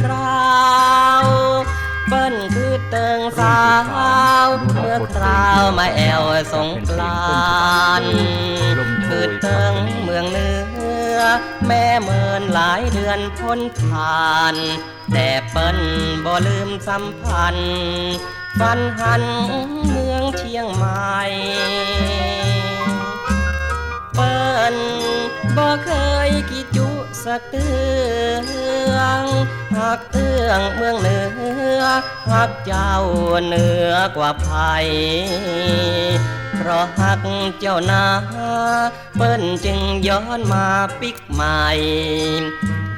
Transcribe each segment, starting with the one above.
คราวเปิ้นคือเติงสาวเมื่อคราวมาแอวสงกรานคือเติงเมืองเหนือแม่เมินหลายเดือนพ้นผ่าน แต่เปิ้นบ่ลืมสัมพันธ์ฟันหันเมืองเชียงใหม่เปิ้นบ่เคยกี่จุ สักเตืองหักเอื้องเมืองเหนือหักเจ้าเหนือกว่าภัยเพราะหักเจ้านาเปิ้นจึงย้อนมาปิกใหม่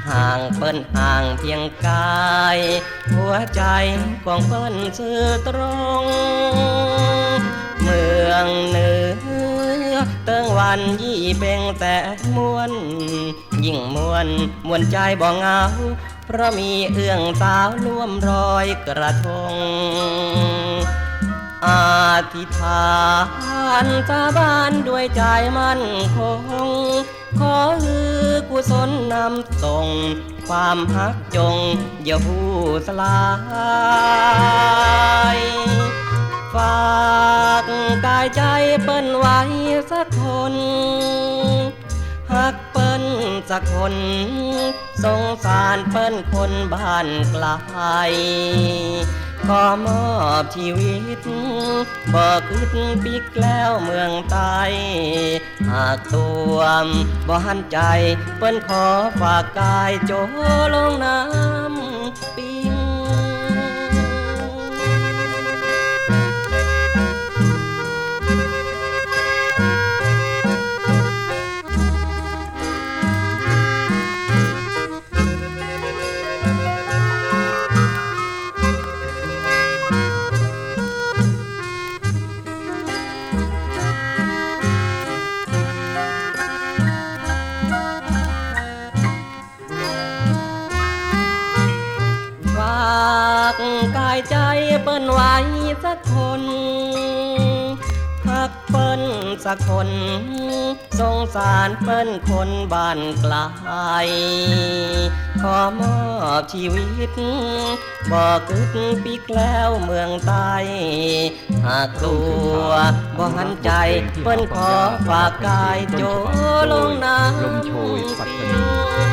ห่างเปิ้นห่างเพียงกาย หัวใจของเปิ้นซื่อตรง เมืองเหนือ เติงวันยี่เป่งแต่มวน ยิ่งมวนมวนใจบ่เหงา เพราะมีเอื้องสาวร่วมรอยกระทง อาธิษฐานสาบานด้วยใจมั่นคง ขอฮือกุศลนำส่ง ความฮักจงอย่าพูสลายฝากกายใจเปิ้นไว น หักเปิ้นสักคน สงสารเปิ้นคนบ้านไกลขอมอบชีวิตบ่คิดปิกแล้วเมืองใต้หากตัวมบ่หันใจ เปิ้นขอฝากกายโจลงน้ำปิายใจเปิ้นไว้สักคนหักเปิ้นสักคน สงสารเปิ้นคนบ้านไกลขอมอบชีวิตบอกกึดปีกแล้วเมืองใต้หากตัวบ่หันใจเปิ้นขอฝากกายโจลงน้ำลมโชยปัตตานี